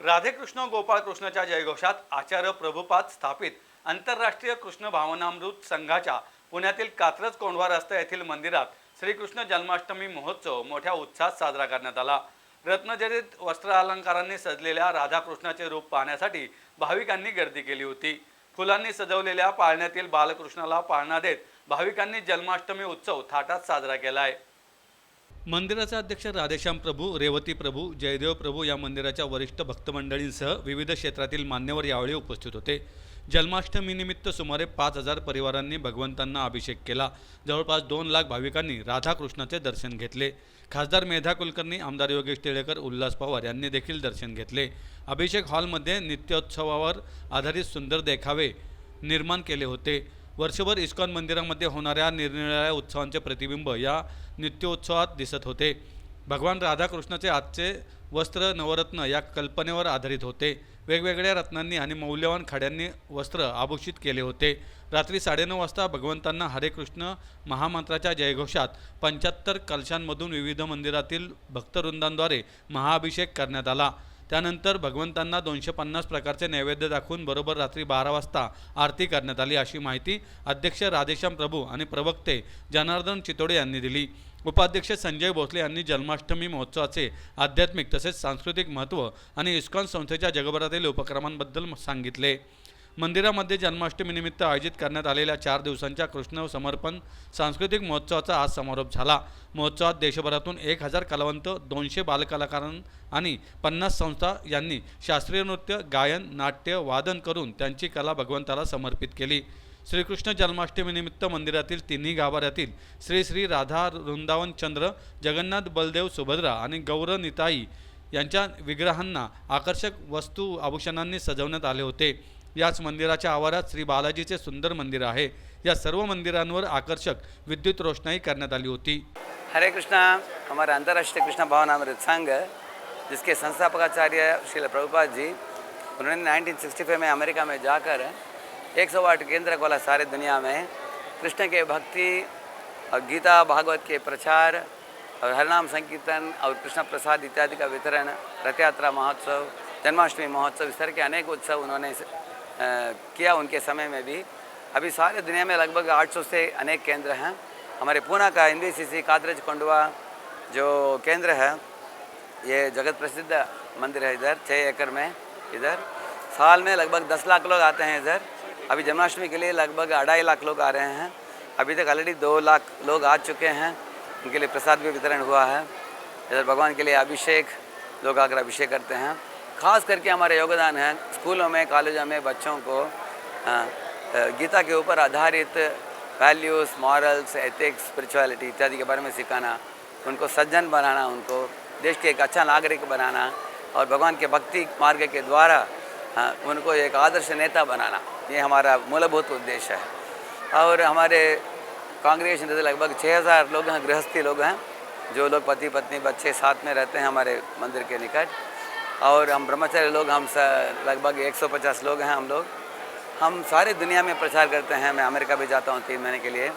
राधेकृष्ण गोपाळ कृष्णाच्या जयघोषात आचार्य प्रभुपाद स्थापित आंतरराष्ट्रीय कृष्ण भावनामृत संघाच्या पुण्यातील कात्रज कोंढवा रस्ता येथील मंदिरात श्रीकृष्ण जन्माष्टमी महोत्सव मोठ्या उत्साहात साजरा करण्यात आला. रत्नजडित वस्त्र अलंकारांनी सजलेल्या राधाकृष्णाचे रूप पाहण्यासाठी भाविकांनी गर्दी केली होती. फुलांनी सजवलेल्या पाळण्यातील बालकृष्णाला पाळणा देत भाविकांनी जन्माष्टमी उत्सव थाटात साजरा केला आहे मंदिराचे अध्यक्ष राधेश्याम प्रभू रेवती प्रभू जयदेव प्रभू या मंदिराच्या वरिष्ठ भक्तमंडळींसह विविध क्षेत्रातील मान्यवर यावेळी उपस्थित होते. जन्माष्टमीनिमित्त सुमारे पाच हजार परिवारांनी भगवंतांना अभिषेक केला. जवळपास दोन लाख भाविकांनी राधाकृष्णाचे दर्शन घेतले. खासदार मेधा कुलकर्णी आमदार योगेश टिळेकर उल्हास पवार यांनी देखील दर्शन घेतले. अभिषेक हॉलमध्ये नित्योत्सवावर आधारित सुंदर देखावे निर्माण केले होते. वर्षभर इस्कॉन मंदिरामध्ये होणाऱ्या निरनिराळ्या उत्सवांचे प्रतिबिंब या नित्योत्सवात दिसत होते. भगवान राधाकृष्णाचे आजचे वस्त्र नवरत्न या कल्पनेवर आधारित होते. वेगवेगळ्या रत्नांनी आणि मौल्यवान खाड्यांनी वस्त्र आभूषित केले होते. रात्री साडेनऊ वाजता भगवंतांना हरे कृष्ण महामंत्राच्या जयघोषात पंच्याहत्तर कलशांमधून विविध मंदिरातील भक्तवृंदांद्वारे महाअभिषेक करण्यात आला. त्यानंतर भगवंतांना दोनशे पन्नास प्रकारचे नैवेद्य दाखवून बरोबर रात्री बारा वाजता आरती करण्यात आली अशी माहिती अध्यक्ष राधेश्याम प्रभू आणि प्रवक्ते जनार्दन चितोडे यांनी दिली. उपाध्यक्ष संजय भोसले यांनी जन्माष्टमी महोत्सवाचे आध्यात्मिक तसेच सांस्कृतिक महत्त्व आणि इस्कॉन संस्थेच्या जगभरातील उपक्रमांबद्दल सांगितले. मंदिरामध्ये जन्माष्टमीनिमित्त आयोजित करण्यात आलेल्या चार दिवसांच्या कृष्ण समर्पण सांस्कृतिक महोत्सवाचा आज समारोप झाला. महोत्सवात देशभरातून एक हजार कलावंत दोनशे बालकलाकारां आणि पन्नास संस्था यांनी शास्त्रीय नृत्य गायन नाट्य वादन करून त्यांची कला भगवंताला समर्पित केली. श्रीकृष्ण जन्माष्टमीनिमित्त मंदिरातील तिन्ही गाभाऱ्यातील श्री श्री राधा वृंदावन चंद्र जगन्नाथ बलदेव सुभद्रा आणि गौर निताई यांच्या विग्रहांना आकर्षक वस्तू आभूषणांनी सजवण्यात आले होते. याच मंदिराच्या आवारात श्री बालाजीचे सुंदर मंदिर आहे. या सर्व मंदिरांवर आकर्षक विद्युत रोषणाई करण्यात आली होती. हरे कृष्णा हमारा अंतर्राष्ट्रीय कृष्ण भावनामृत संघ जिसके संस्थापकाचार्य श्री प्रभुपाद जी उन्होंने 1965 में अमेरिका में जाकर एक सौ आठ केंद्र खोला सारे दुनिया में कृष्ण के भक्ति और गीता भागवत के प्रचार और हरनाम संकीर्तन और कृष्ण प्रसाद इत्यादि का वितरण रथ यात्रा महोत्सव जन्माष्टमी महोत्सव इस तरह के अनेक उत्सव उन्होंने किया उनके समय में भी। अभी सारे दुनिया में लगभग 800 से अनेक केंद्र हैं। हमारे पूना का एन सी कादरज, कोंडवा जो केंद्र है, ये जगत प्रसिद्ध मंदिर है इधर छः एकड़ में इधर। साल में लगभग दस लाख लोग आते हैं इधर। अभी जन्माष्टमी के लिए लगभग अढ़ाई लाख लोग आ रहे हैं। अभी तक ऑलरेडी दो लाख लोग आ चुके हैं। उनके लिए प्रसाद भी वितरण हुआ है। इधर भगवान के लिए अभिषेक लोग आकर अभिषेक करते हैं। खास करके हमारे योगदान है स्कूलों में कॉलेजों में बच्चों को अ, गीता के ऊपर आधारित वैल्यूज़ मॉरल्स एथिक्स स्पिरिचुअलिटी इत्यादि के बारे में सिखाना उनको सज्जन बनाना उनको देश के एक अच्छा नागरिक बनाना और भगवान के भक्ति मार्ग के द्वारा उनको एक आदर्श नेता बनाना ये हमारा मूलभूत उद्देश्य है। और हमारे कांग्रेस जैसे लगभग छः हज़ार लोग हैं गृहस्थी लोग हैं जो लोग पति पत्नी बच्चे साथ में रहते हैं हमारे मंदिर के निकट। और हम ब्रह्मचारी लोग, हम लगभग 150 लोग हैं हम लोग। हम सारी दुनिया में प्रचार करते हैं। मैं अमेरिका भी जाता हूँ तीन महीने के लिए।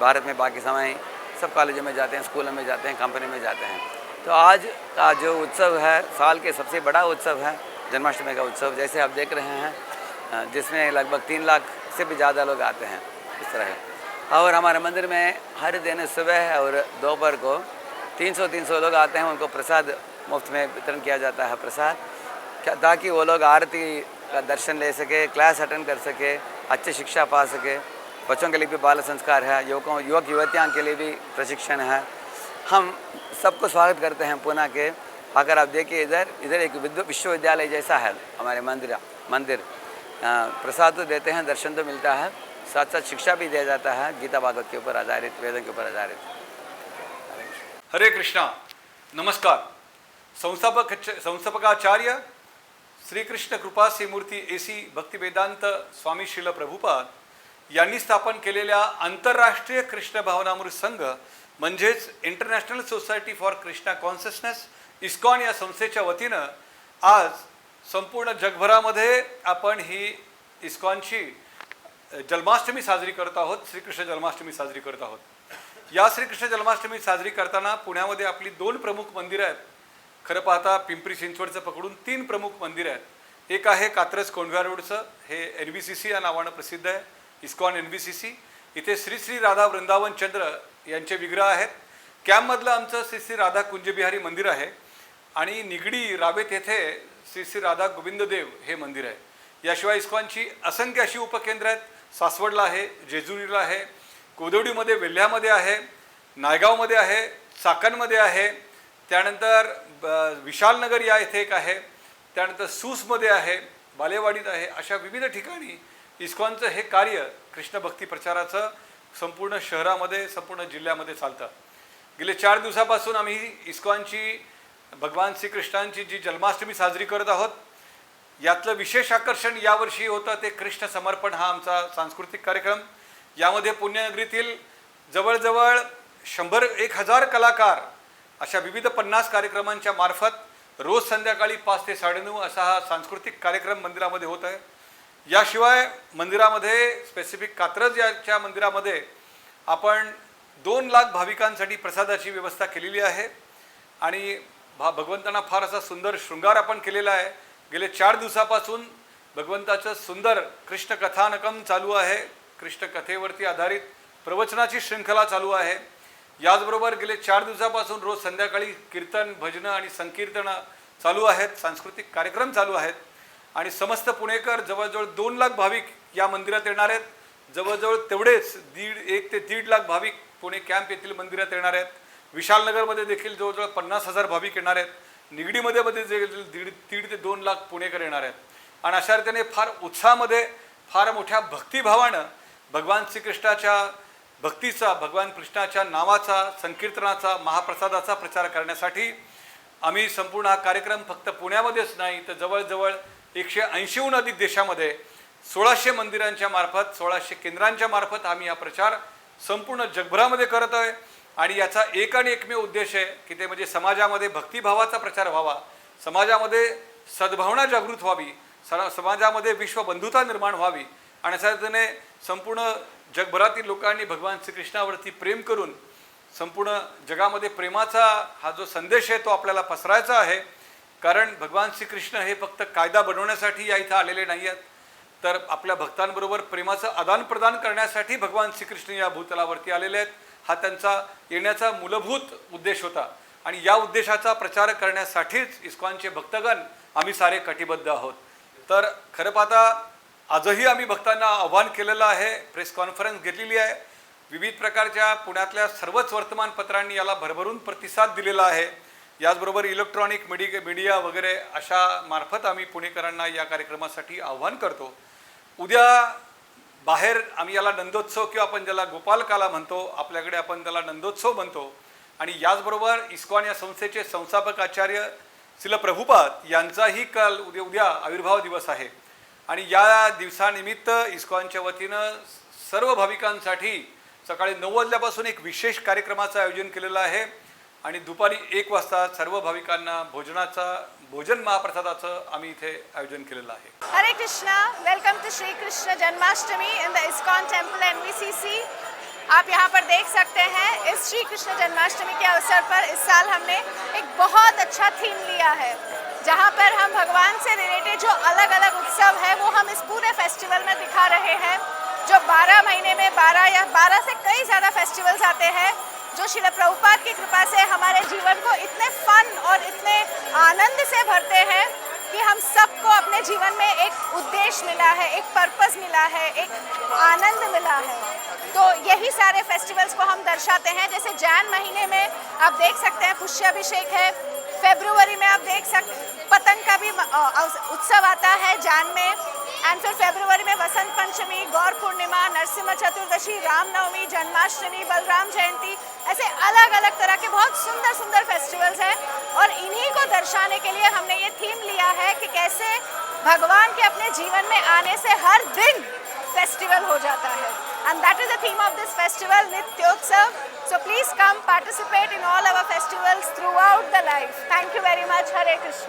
भारत में बाकी समय सब कॉलेजों में जाते हैं, स्कूलों में जाते हैं, कंपनी में जाते हैं। तो आज का जो उत्सव है, साल के सबसे बड़ा उत्सव है, जन्माष्टमी का उत्सव, जैसे आप देख रहे हैं जिसमें लगभग तीन लाख से भी ज़्यादा लोग आते हैं, इस तरह और हमारे मंदिर में हर दिन सुबह और दोपहर को 300 300 लोग आते हैं, उनको प्रसाद मुफ़्त में वितरण किया जाता है प्रसाद ताकि वो लोग आरती का दर्शन ले सके, क्लास अटेंड कर सके, अच्छी शिक्षा पा सके। बच्चों के लिए भी बाल संस्कार है, युवकों, युवक, युवतियों के लिए भी प्रशिक्षण है। हम सबको स्वागत करते हैं पूना के। अगर आप देखिए इधर इधर एक विश्वविद्यालय जैसा है हमारे मंदिर मंदिर। प्रसाद तो देते हैं, दर्शन तो मिलता है साथ साथ शिक्षा भी दिया जाता है, गीता भागवत के ऊपर आधारित, वेदों के ऊपर आधारित। हरे कृष्णा, नमस्कार। संस्थापक संस्थापकाचार्य श्रीकृष्ण कृपा श्रीमूर्ती ए सी भक्तिवेदांत स्वामी शिल प्रभुपाद यांनी स्थापन केलेल्या आंतरराष्ट्रीय कृष्ण भावनामृत संघ म्हणजेच International Society for Krishna Consciousness ISKCON या संस्थेच्या वतीनं आज संपूर्ण जगभरामध्ये आपण ही इस्कॉनची जन्माष्टमी साजरी करत आहोत श्रीकृष्ण जन्माष्टमी साजरी करत आहोत. या श्रीकृष्ण जन्माष्टमी साजरी करताना पुण्यामध्ये आपली दोन प्रमुख मंदिरं आहेत. खरं पाहता पिंपरी चिंचवडचं पकडून तीन प्रमुख मंदिरं आहेत. एक आहे कात्रज कोंढव्या रोडचं हे एन बी सी सी या नावानं प्रसिद्ध आहे ISKCON N B C C इथे श्री श्री राधा वृंदावन चंद्र यांचे विग्रह आहेत. कॅम्पमधलं आमचं श्री श्री राधा कुंजबिहारी मंदिर आहे. आणि निगडी रावेत येथे श्री श्री राधा गोविंददेव हे मंदिर आहे. याशिवाय इस्कॉनची असंख्य अशी उपकेंद्र आहेत. सासवडला आहे जेजुरीला आहे कोदवडीमध्ये वेल्ह्यामध्ये आहे नायगावमध्ये आहे चाकणमध्ये आहे. त्यानंतर विशालनगर या येथे एक आहे. त्यानंतर सूसमध्ये आहे बालेवाडीत आहे अशा विविध ठिकाणी इस्कॉनचं हे कार्य कृष्ण भक्ती प्रचाराचं संपूर्ण शहरामध्ये संपूर्ण जिल्ह्यामध्ये चालतं. गेले चार दिवसापासून आम्ही इस्कॉनची भगवान श्रीकृष्णांची जी जन्माष्टमी साजरी करत आहोत यातलं विशेष आकर्षण यावर्षी होतं ते कृष्ण समर्पण हा आमचा सांस्कृतिक कार्यक्रम. यामध्ये पुण्यनगरीतील जवळजवळ शंभर एक हजार कलाकार अशा विविध पन्नास कार्यक्रमांच्या मार्फत रोज संध्याकाळी पाच ते साडेनऊ असा हा सांस्कृतिक कार्यक्रम मंदिरामध्ये होत आहे. याशिवाय मंदिरामध्ये स्पेसिफिक कात्रज याच्या मंदिरामध्ये आपण दोन लाख भाविकांसाठी प्रसादाची व्यवस्था केलेली आहे. आणि भा भगवंतांना फार असा सुंदर शृंगार आपण केलेला आहे. गेले चार दिवसापासून भगवंताचं सुंदर कृष्ण कथानकम चालू आहे. कृष्ण कथेवरती आधारित प्रवचनाची श्रृंखला चालू आहे. याचबरोबर गेले चार दिवसापासून रोज संध्याकाळी कीर्तन भजनं आणि संकीर्तनं चालू आहेत सांस्कृतिक कार्यक्रम चालू आहेत. आणि समस्त पुणेकर जवळजवळ दोन लाख भाविक या मंदिरात येणार आहेत. जवळजवळ तेवढेच दीड एक ते दीड लाख भाविक पुणे कॅम्प येथील मंदिरात येणार आहेत. विशालनगरमध्ये देखील जवळजवळ पन्नास हजार भाविक येणार आहेत. निगडीमध्ये मध्ये जे दीड दीड ते दोन लाख पुणेकर येणार आहेत. आणि अशा रीतीने फार उत्साहामध्ये फार मोठ्या भक्तिभावानं भगवान श्रीकृष्णाच्या भक्तीचा भगवान कृष्णाच्या नावाचा संकीर्तनाचा महाप्रसादाचा प्रचार करण्यासाठी आम्ही संपूर्ण हा कार्यक्रम फक्त पुण्यामध्येच नाही तर जवळजवळ एकशे ऐंशीहून अधिक देशामध्ये सोळाशे मंदिरांच्या मार्फत सोळाशे केंद्रांच्या मार्फत आम्ही हा प्रचार संपूर्ण जगभरामध्ये करत आहे. आणि याचा एक आणि एकमेव उद्देश आहे की ते म्हणजे समाजामध्ये भक्तिभावाचा प्रचार व्हावा. समाजामध्ये सद्भावना जागृत व्हावी. स- समाजामध्ये विश्वबंधुता निर्माण व्हावी. आणि अशा संपूर्ण जगभरातील लोकांनी भगवान श्रीकृष्णावरती प्रेम करून संपूर्ण जगामध्ये प्रेमाचा हा जो संदेश आहे तो आपल्याला पसरायचा आहे. कारण भगवान श्रीकृष्ण हे फक्त कायदा बनवण्यासाठी या इथं आलेले नाही आहेत. तर आपल्या भक्तांबरोबर प्रेमाचं आदानप्रदान करण्यासाठी भगवान श्रीकृष्ण या भूतलावरती आलेले आहेत. हा त्यांचा येण्याचा मूलभूत उद्देश होता. आणि या उद्देशाचा प्रचार करण्यासाठीच इस्कॉनचे भक्तगण आम्ही सारे कटिबद्ध आहोत. तर खरं पाहता आजही आम्ही भक्तांना आव्हान केलेलं आहे प्रेस कॉन्फरन्स घेतलेली आहे. विविध प्रकारच्या पुण्यातल्या सर्वच वर्तमानपत्रांनी याला भरभरून प्रतिसाद दिलेला आहे. याचबरोबर इलेक्ट्रॉनिक मिडी मीडिया वगैरे अशा मार्फत आम्ही पुणेकरांना या कार्यक्रमासाठी आव्हान करतो. उद्या बाहेर आम्ही याला नंदोत्सव किंवा आपण ज्याला गोपालकाला म्हणतो आपल्याकडे आपण त्याला नंदोत्सव म्हणतो. आणि याचबरोबर इस्कॉन या संस्थेचे संस्थापक आचार्य शिल प्रभुपाद यांचाही काल उद्या उद्या आविर्भाव दिवस आहे. आणि या दिवसानिमित्त इस्कॉनच्या वतीनं सर्व भाविकांसाठी सकाळी नऊ वाजल्यापासून एक विशेष कार्यक्रमाचं आयोजन केलेलं आहे. आणि दुपारी एक वाजता सर्व भाविकांना भोजनाचा भोजन महाप्रसादाचं आम्ही इथे आयोजन केलेलं आहे. Hare Shri Krishna Janmashtami in the ISKCON in N ISKCON C C. आप यहाँ पर देख सकते हैं इस श्री कृष्ण जन्माष्टमी के अवसर पर इस साल हमने एक बहुत अच्छा थीम लिया है। जहाँ पर हम भगवान से रिलेटेड जो अलग अलग उत्सव है, वो हम इस पूरे फेस्टिवल में दिखा रहे हैं। जो 12 महीने में 12 या 12 से कई ज़्यादा फेस्टिवल्स आते हैं, जो शिल प्रभुपाद की कृपा से हमारे जीवन को इतने फन और इतने आनंद से भरते हैं कि हम सबको अपने जीवन में एक उद्देश्य मिला है, एक पर्पस मिला है, एक आनंद मिला है। तो यही सारे फेस्टिवल्स को हम दर्शाते हैं। जैसे जैन महीने में आप देख सकते हैं, पुष्याभिषेक है। फेब्रुवरी में आप देख सकते पतंग का भी उत्सव आता है जान में। एंड फिर फेब्रुवरी में वसंत पंचमी, गौर पूर्णिमा नरसिम्हा चतुर्दशी रामनवमी जन्माष्टमी, बलराम जयंती, ऐसे अलग अलग तरह के बहुत सुंदर सुंदर फेस्टिवल्स हैं। और इन्हीं को दर्शाने के लिए हमने ये थीम लिया है कि कैसे भगवान के अपने जीवन में आने से हर दिन फेस्टिवल हो जाता है। And that is the theme of this festival Nityotsav so please come participate in all our festivals throughout the life thank you very much Hare Krishna